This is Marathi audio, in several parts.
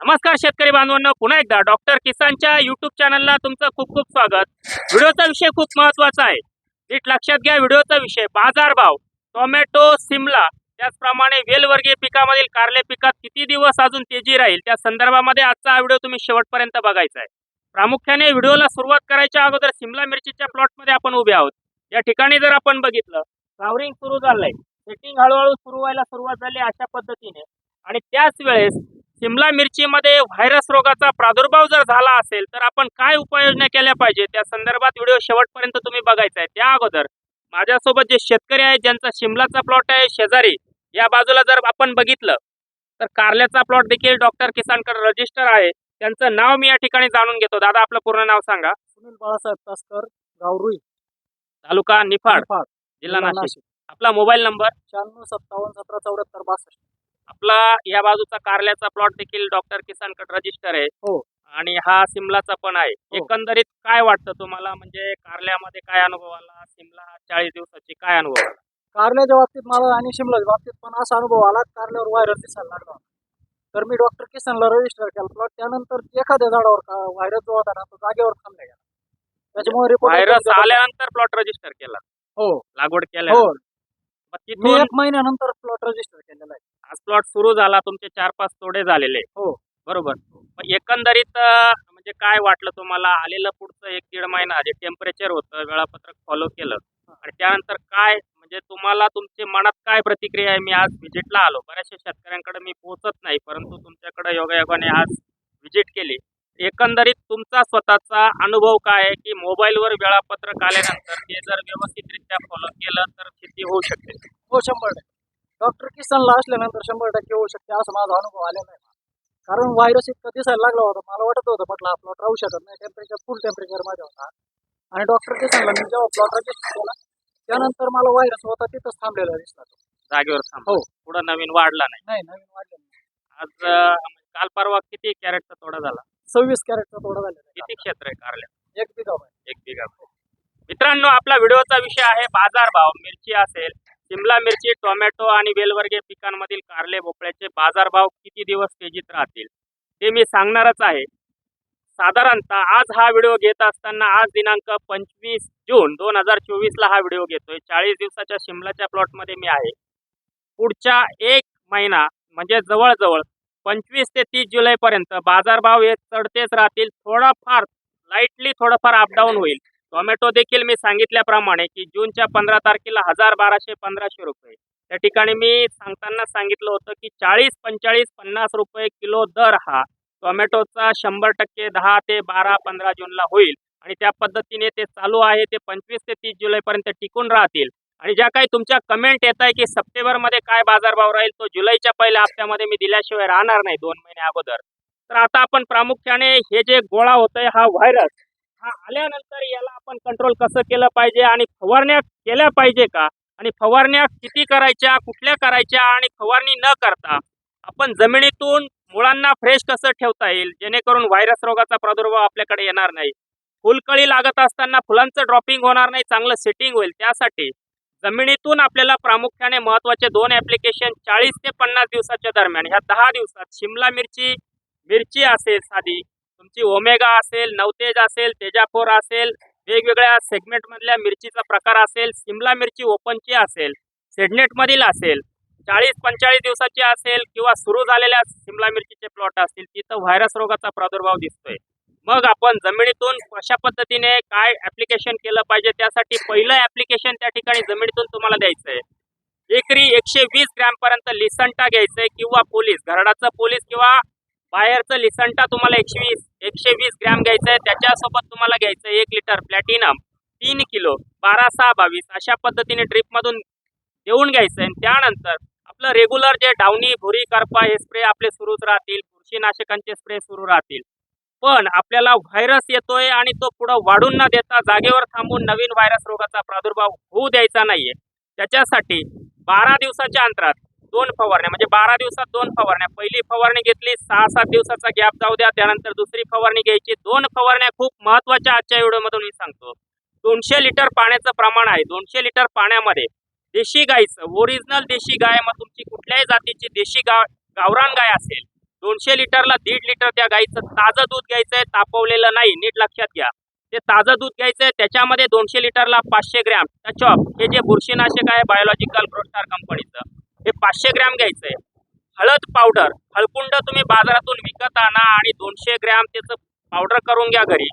नमस्कार शेतकरी बांधवांना पुन्हा एकदा डॉक्टर किसानच्या युट्यूब चॅनलला तुमचं खूप खूप स्वागत. व्हिडिओचा विषय खूप महत्त्वाचा आहे. नीट लक्षात घ्या व्हिडिओचा विषय बाजारभाव टोमॅटो सिमला त्याचप्रमाणे वेलवर्गीय पिकामधील कारले पिकात किती दिवस अजून तेजी राहील त्या संदर्भामध्ये आजचा हा व्हिडिओ तुम्ही शेवटपर्यंत बघायचा आहे. प्रामुख्याने व्हिडिओला सुरुवात करायच्या अगोदर सिमला मिरचीच्या प्लॉटमध्ये आपण उभे आहोत. या ठिकाणी जर आपण बघितलं फ्लावरिंग सुरू झालंय. सेटिंग हळूहळू सुरू व्हायला सुरुवात झाली अशा पद्धतीने. आणि त्याच वेळेस सिमला मिरचीमध्ये व्हायरस रोगाचा प्रादुर्भाव जर झाला असेल तर आपण काय उपाययोजना केल्या पाहिजे? त्या संदर्भात व्हिडिओ शेवटपर्यंत तुम्ही बघायचा आहे. त्या अगोदर माझ्यासोबत जे शेतकरी आहेत ज्यांचा शिमलाचा प्लॉट आहे शेजारी या बाजूला जर आपण बघितलं तर कारल्याचा प्लॉट देखील डॉक्टर किसानकडे रजिस्टर आहे. त्यांचं नाव मी या ठिकाणी जाणून घेतो. दादा आपलं पूर्ण नाव सांगा. सुनील बाळासाहेब तासकर गाव रुई तालुका निफाड जिल्हा नाशिक. आपला मोबाईल नंबर? शहाण्णव सत्तावन्न सतरा चौऱ्याहत्तर बासष्ट. आपला या बाजूचा कारल्याचा प्लॉट देखील डॉक्टर किसानकडे रजिस्टर आहे. हो. आणि हा सिमलाचा पण आहे. हो. एकंदरीत काय वाटतं तुम्हाला? म्हणजे कारल्यामध्ये काय अनुभव आला? सिमला चाळीस दिवसाची काय अनुभव आला? कारल्याच्या बाबतीत मला आणि शिमलाच्या बाबतीत पण असा अनुभव आला कारल्यावर व्हायरस दिसायला लागला. तर मी डॉक्टर किसनला रजिस्टर केला प्लॉट त्यानंतर एखाद्या झाडावर व्हायरस जो होता ना तो जागेवर थांबला गेला. त्याच्यामुळे व्हायरस आल्यानंतर प्लॉट रजिस्टर केला. हो. लागवड केल्या हो मी तिथून एक महिन्यानंतर प्लॉट रजिस्टर केलेला आहे. आज प्लॉट सुरू झाला तुमचे चार पाच तोडे झालेले. हो. बरोबर. मग एकंदरीत अं, म्हणजे काय वाटलं तुम्हाला? आलेलं पुढचं एक दीड महिना जे टेम्परेचर होतं वेळापत्रक फॉलो केलं. आणि त्यानंतर काय म्हणजे तुम्हाला तुमच्या मनात काय प्रतिक्रिया आहे? मी आज व्हिजिटला आलो. बऱ्याचशा शेतकऱ्यांकडे मी पोहोचत नाही परंतु तुमच्याकडे योगायोगाने आज व्हिजिट केली. एकंदरीत तुमचा स्वतःचा अनुभव काय आहे की मोबाईलवर वेळापत्रक आल्यानंतर ते जर व्यवस्थितरित्या फॉलो केलं तर शेती होऊ शकते? हो शंभर टक्के. डॉक्टर किसनला असल्यानंतर शंभर टक्के होऊ शकते असा माझा अनुभव आलेला आहे. कारण व्हायरस इतका दिसायला लागला होता मला वाटत होतं म्हटलं हा प्लॉट राहू शकत नाही टेम्परेचर फुल टेम्परेचरमध्ये होता. आणि डॉक्टर किसनला मी जेव्हा प्लॉट रजिस्टर केला त्यानंतर मला व्हायरस होता तिथंच थांबलेला दिसला तो. जागेवर थांब हो. पुढं नवीन वाढला नाही. नाही नवीन वाढलेला नाही. आज काल परवा किती कॅरेटचा तोडा झाला? सव्वीस कॅरेटचा तोडा झालेला किती क्षेत्र आहे कारल्या? आहे. एक बिघा आहे. एक बिघा मित्रांनो आपला व्हिडिओचा विषय आहे बाजारभाव. मिरची असेल शिमला मिरची टोमॅटो आणि वेलवर्गीय पिकांमधील कारले भोपळ्याचे बाजारभाव किती दिवस तेजीत राहतील? ते मी सांगणारच आहे. साधारणतः आज हा व्हिडिओ घेत असताना आज दिनांक पंचवीस जून दोन हजार चोवीसला हा व्हिडिओ घेतोय. चाळीस दिवसाच्या शिमलाच्या प्लॉटमध्ये मी आहे. पुढच्या एक महिना म्हणजे जवळजवळ पंचवीस ते तीस जुलैपर्यंत बाजारभाव हे चढतेच राहतील. थोडाफार लाईटली थोडंफार अपडाऊन होईल. टोमॅटो देखील मी सांगितल्याप्रमाणे की जूनच्या पंधरा तारखेला हजार बाराशे पंधराशे रुपये. त्या ठिकाणी मी सांगताना सांगितलं होतं की चाळीस पंचेचाळीस पन्नास रुपये किलो दर हा टोमॅटोचा शंभर टक्के दहा ते बारा पंधरा जूनला होईल. आणि त्या पद्धतीने ते चालू आहे ते पंचवीस ते तीस जुलैपर्यंत टिकून राहतील. आणि ज्या काही तुमच्या कमेंट येत आहे की सप्टेंबरमध्ये काय बाजारभाव राहील तो जुलैच्या पहिल्या हप्त्यामध्ये मी दिल्याशिवाय राहणार नाही दोन महिने अगोदर. तर आता आपण प्रामुख्याने हे जे गोळा होतोय हा व्हायरस हा आल्यानंतर याला आपण कंट्रोल कसं केलं पाहिजे आणि फवारण्या केल्या पाहिजे का? आणि फवारण्या किती करायच्या कुठल्या करायच्या आणि फवारणी न करता आपण जमिनीतून मुळांना फ्रेश कसं ठेवता येईल? जेणेकरून व्हायरस रोगाचा प्रादुर्भाव आपल्याकडे येणार नाही. फुलकळी लागत असताना फुलांचं ड्रॉपिंग होणार नाही चांगलं सेटिंग होईल. त्यासाठी जमिनीतून आपल्याला प्रामुख्याने महत्त्वाचे दोन ऍप्लिकेशन चाळीस ते पन्नास दिवसाच्या दरम्यान ह्या दहा दिवसात शिमला मिरची मिरची असेल साधी तुमची ओमेगा असेल नवतेज असेल तेजाफोर असेल वेगवेगळ्या सेगमेंटमधल्या मिरचीचा प्रकार असेल शिमला मिरची ओपनची असेल सेडनेटमधील असेल चाळीस पंचेचाळीस दिवसाची असेल किंवा सुरू झालेल्या शिमला मिरचीचे प्लॉट असतील तिथं व्हायरस रोगाचा प्रादुर्भाव दिसतोय. मग आपण जमिनीतून कशा पद्धतीने काय ऍप्लिकेशन केलं पाहिजे? त्यासाठी पहिलं ऍप्लिकेशन त्या ठिकाणी जमिनीतून तुम्हाला द्यायचं आहे एकरी एकशे वीस ग्रॅम पर्यंत लिसंटा घ्यायचंय किंवा पोलीस घराडाचं पोलीस किंवा बाहेरचं लिसंटा तुम्हाला एकशे वीस एकशे वीस ग्रॅम घ्यायचं आहे त्याच्यासोबत तुम्हाला घ्यायचं आहे एक लिटर प्लॅटिनम तीन किलो बारा सहा बावीस अशा पद्धतीने ड्रिपमधून देऊन घ्यायचं आहे त्यानंतर आपलं रेग्युलर जे डावणी भुरी करपा हे स्प्रे आपले सुरूच राहतील. बुरशीनाशकांचे स्प्रे सुरू राहतील. पण आपल्याला व्हायरस येतोय आणि तो पुढं वाढून न देता जागेवर थांबून नवीन व्हायरस रोगाचा प्रादुर्भाव होऊ द्यायचा नाहीये. त्याच्यासाठी बारा दिवसाच्या अंतरात दोन फवारण्या म्हणजे बारा दिवसात दोन फवारण्या. पहिली फवारणी घेतली सहा सात दिवसाचा गॅप जाऊ द्या. त्यानंतर दुसरी फवारणी घ्यायची. दोन फवारण्या खूप महत्त्वाच्या आजच्या व्हिडिओमधून मी सांगतो. दोनशे लिटर पाण्याचं प्रमाण आहे. दोनशे लिटर पाण्यामध्ये देशी गायचं ओरिजिनल देशी गाय मग तुमची कुठल्याही जातीची देशी गाव गावरान गाय असेल दोनशे लिटरला दीड लिटर त्या गाईचं ताजं दूध घ्यायचंय तापवलेलं नाही नीट लक्षात घ्या. ते ताजं दूध घ्यायचंय त्याच्यामध्ये दोनशे लिटरला पाचशे ग्रॅम टचॉप हे जे बुरशीनाशक आहे बायोलॉजिकल ग्रोस्टार कंपनीचं हे पाचशे ग्रॅम घ्यायचंय. हळद पावडर हळकुंड तुम्ही बाजारातून विकत आणा आणि दोनशे ग्रॅम त्याचं पावडर करून घ्या घरी.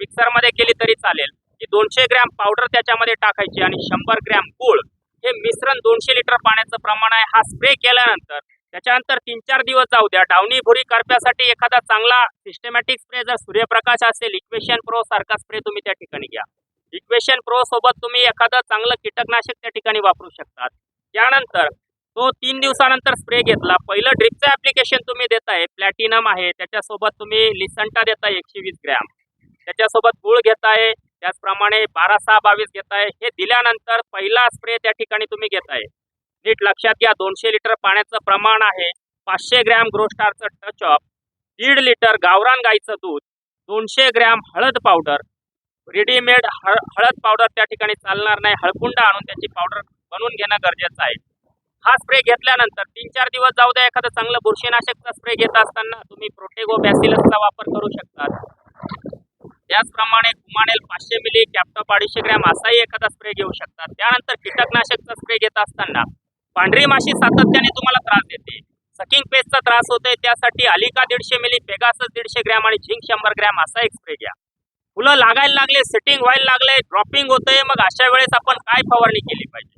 मिक्सरमध्ये केली तरी चालेल. की दोनशे ग्रॅम पावडर त्याच्यामध्ये टाकायची आणि शंभर ग्रॅम गूळ. हे मिश्रण दोनशे लिटर पाण्याचं प्रमाण आहे. हा स्प्रे केल्यानंतर त्याच्यानंतर तीन चार दिवस जाऊ द्या. डावणी भुरी करप्यासाठी एखादा चांगला सिस्टमॅटिक स्प्रे जर सूर्यप्रकाश असेल इक्वेशन प्रो सारखा स्प्रे तुम्ही त्या ठिकाणी घ्या. इक्वेशन प्रो सोबत तुम्ही एखादं चांगलं कीटकनाशक त्या ठिकाणी वापरू शकतात. त्यानंतर तो तीन दिवसानंतर स्प्रे घेतला. पहिलं ड्रिपचं ऍप्लिकेशन तुम्ही देताय प्लॅटिनम आहे त्याच्यासोबत तुम्ही लिसंटा देताय एकशे वीस ग्रॅम. त्याच्यासोबत गुळ घेताय त्याचप्रमाणे बारा सहा बावीस घेताय. हे दिल्यानंतर पहिला स्प्रे त्या ठिकाणी तुम्ही घेताय. नीट लक्षात घ्या दोनशे लिटर पाण्याचं प्रमाण आहे. पाचशे ग्रॅम ग्रोस्टारचं टचअप दीड लिटर गावरान गाईचं दूध दोनशे ग्रॅम हळद पावडर रेडीमेड हळ हळद पावडर त्या ठिकाणी चालणार नाही. हळकुंड आणून त्याची पावडर बनवून घेणं गरजेचं आहे. हा स्प्रे घेतल्यानंतर तीन चार दिवस जाऊ द्या एखादं चांगलं बुरशीनाशकचा स्प्रे घेत असताना तुम्ही प्रोटेगो बॅसिलसचा वापर करू शकतात. त्याचप्रमाणे कुमानेल पाचशे मिली कॅप्टॉप अडीचशे ग्रॅम असाही एखादा स्प्रे घेऊ शकतात. त्यानंतर कीटकनाशकचा स्प्रे घेत असताना पांढरी माशी सातत्याने तुम्हाला त्रास देते. सकिंग पेस्टचा त्रास होतोय त्यासाठी अलिका दीडशे मिली पेगासस दीडशे ग्रॅम आणि झिंक शंभर ग्रॅम असा एक स्प्रे घ्या. फुलं लागायला लागले सेटिंग व्हायला लागले ड्रॉपिंग होतंय मग अशा वेळेस आपण काय फवारणी केली पाहिजे?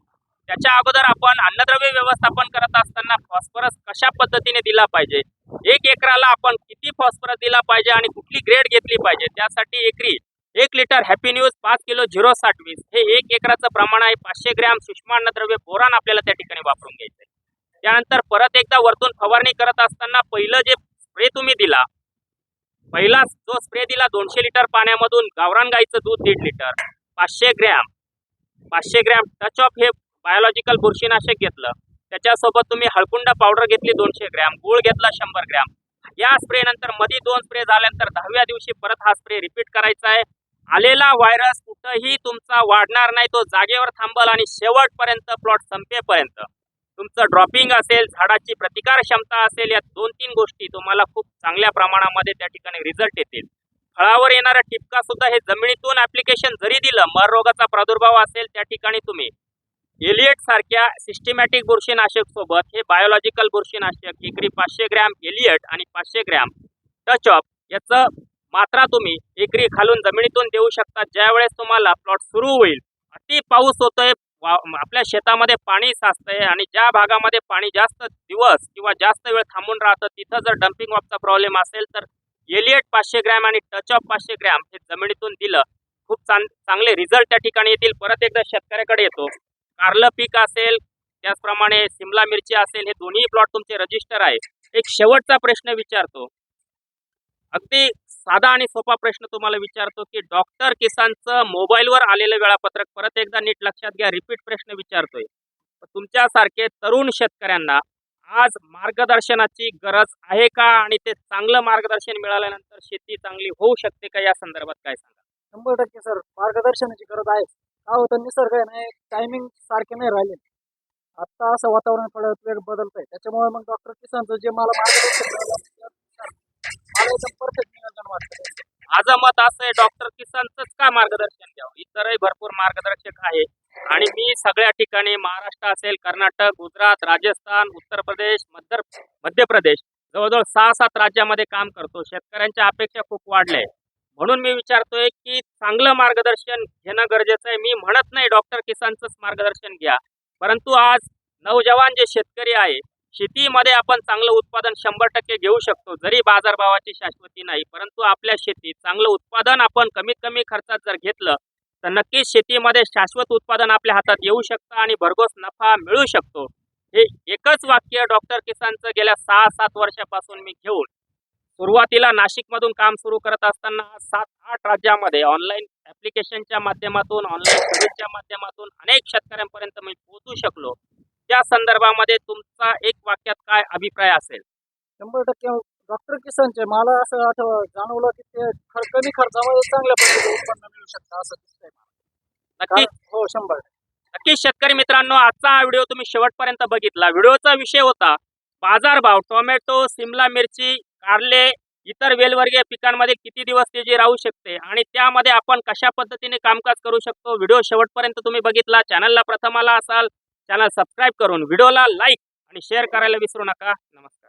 त्याच्या अगोदर आपण अन्नद्रव्य व्यवस्थापन करत असताना फॉस्फरस कशा पद्धतीने दिला पाहिजे? एक एकराला आपण किती फॉस्फरस दिला पाहिजे आणि कुठली ग्रेड घेतली पाहिजे? त्यासाठी एकरी एक लिटर हॅपी न्यूज पाच किलो झिरो साठ वीस हे एक एकराचं प्रमाण आहे. पाचशे ग्रॅम सूक्ष्म अन्नद्रव्य बोरान आपल्याला त्या ठिकाणी वापरून घ्यायचं आहे त्यानंतर परत एकदा वरतून फवारणी करत असताना पहिलं जे स्प्रे तुम्ही दिला पहिला जो स्प्रे दिला दोनशे लिटर पाण्यामधून गावरान गाईचं दूध दीड लिटर पाचशे ग्रॅम पाचशे ग्रॅम टच ऑफ हे बायोलॉजिकल बुरशीनाशक घेतलं. त्याच्यासोबत तुम्ही हळकुंड पावडर घेतली दोनशे ग्रॅम गुळ घेतला शंभर ग्रॅम. या स्प्रे नंतर मध्ये दोन स्प्रे झाल्यानंतर दहाव्या दिवशी परत हा स्प्रे रिपीट करायचा आहे. आलेला व्हायरस कुठंही तुमचा वाढणार नाही तो जागेवर थांबल आणि शेवटपर्यंत प्लॉट संपेपर्यंत. तुमचं ड्रॉपिंग असेल झाडाची प्रतिकार क्षमता असेल या दोन तीन गोष्टी तुम्हाला खूप चांगल्या प्रमाणामध्ये त्या ठिकाणी रिझल्ट येतील. फळावर येणारा टिपका सुद्धा हे जमिनीतून ऍप्लिकेशन जरी दिलं मर रोगाचा प्रादुर्भाव असेल त्या ठिकाणी तुम्ही एलियट सारख्या सिस्टमॅटिक बुरशीनाशक सोबत हे बायोलॉजिकल बुरशीनाशक एकरी पाचशे ग्रॅम एलियट आणि पाचशे ग्रॅम टच ऑफ याचं मात्रा तुम्ही एकरी खालून जमिनीतून देऊ शकता. ज्यावेळेस तुम्हाला प्लॉट सुरू होईल अति पाऊस होतोय वा- आपल्या शेतामध्ये पाणी साचतंय आणि ज्या भागामध्ये पाणी जास्त दिवस किंवा जास्त वेळ थांबून राहतं तिथं जर डम्पिंग ऑफचा प्रॉब्लेम असेल तर एलियट पाचशे ग्रॅम आणि टच ऑफ पाचशे ग्रॅम हे जमिनीतून दिलं खूप चांग चांगले रिझल्ट त्या ठिकाणी येतील. परत एकदा शेतकऱ्याकडे येतो. कारलं पीक असेल त्याचप्रमाणे सिमला मिरची असेल हे दोन्ही प्लॉट तुमचे रजिस्टर आहे. एक शेवटचा प्रश्न विचारतो. अगदी साधा आणि सोपा प्रश्न तुम्हाला विचारतो की डॉक्टर किसानचं मोबाईलवर आलेलं वेळापत्रक परत एकदा नीट लक्षात घ्या रिपीट प्रश्न विचारतोय. तुमच्यासारखे तरुण शेतकऱ्यांना आज मार्गदर्शनाची गरज आहे का आणि ते चांगलं मार्गदर्शन मिळाल्यानंतर शेती चांगली होऊ शकते का? या संदर्भात काय सांगा शंभर टक्के सर मार्गदर्शनाची गरज आहे. काय होतं निसर्ग आहे ना टायमिंग सारखे नाही राहिले. आता असं वातावरण थोडं वेळ बदलतंय. त्याच्यामुळे मग डॉक्टर किसानचं जे मला मार्गदर्शन माझं मत असं आहे डॉक्टर किसानचंच का मार्गदर्शन घ्यावं? इतरही भरपूर मार्गदर्शक आहे. आणि मी सगळ्या ठिकाणी महाराष्ट्र असेल कर्नाटक गुजरात राजस्थान उत्तर प्रदेश मध्य मध्य प्रदेश जवळजवळ सहा सात राज्यामध्ये काम करतो. शेतकऱ्यांच्या अपेक्षा खूप वाढल्या आहे म्हणून मी विचारतोय की चांगलं मार्गदर्शन घेणं गरजेचं आहे. मी म्हणत नाही डॉक्टर किसानचंच मार्गदर्शन घ्या. परंतु आज नवजवान जे शेतकरी आहे शेतीमध्ये आपण चांगलं उत्पादन शंभर टक्के घेऊ शकतो जरी बाजारभावाची शाश्वती नाही. परंतु आपल्या शेतीत चांगलं उत्पादन आपण कमीत कमी खर्चात जर घेतलं तर नक्कीच शेतीमध्ये शाश्वत उत्पादन आपल्या हातात येऊ शकतं आणि भरघोस नफा मिळू शकतो. हे एकच वाक्य डॉक्टर किसानचं गेल्या सहा सात वर्षापासून मी घेऊन सुरुवातीला नाशिकमधून काम सुरू करत असताना सात आठ राज्यामध्ये ऑनलाईन ॲप्लिकेशनच्या माध्यमातून ऑनलाईन सर्व्हिसच्या माध्यमातून अनेक शेतकऱ्यांपर्यंत मी पोहोचू शकलो. त्या संदर्भामध्ये तुमचा एक वाक्यात काय अभिप्राय असेल? शंभर टक्के. डॉक्टर किसनचे मला असं आठव जाणवलं की ते कमी खर्चामध्ये चांगल्या पद्धतीने उत्पन्न मिळू शकतं असं दिसतंय नक्की. हो शंभर. नक्की शेतकरी मित्रांनो आजचा हा व्हिडिओ तुम्ही शेवटपर्यंत बघितला. व्हिडिओचा विषय होता बाजारभाव टोमॅटो सिमला मिरची कारले इतर वेलवर्गीय पिकांमध्ये किती दिवस तेजी राहू शकते आणि त्यामध्ये आपण कशा पद्धतीने कामकाज करू शकतो? व्हिडिओ शेवटपर्यंत तुम्ही बघितला. चॅनलला प्रथम आला असाल चॅनल सबस्क्राईब करून व्हिडिओला लाईक आणि शेअर करायला विसरू नका. नमस्कार.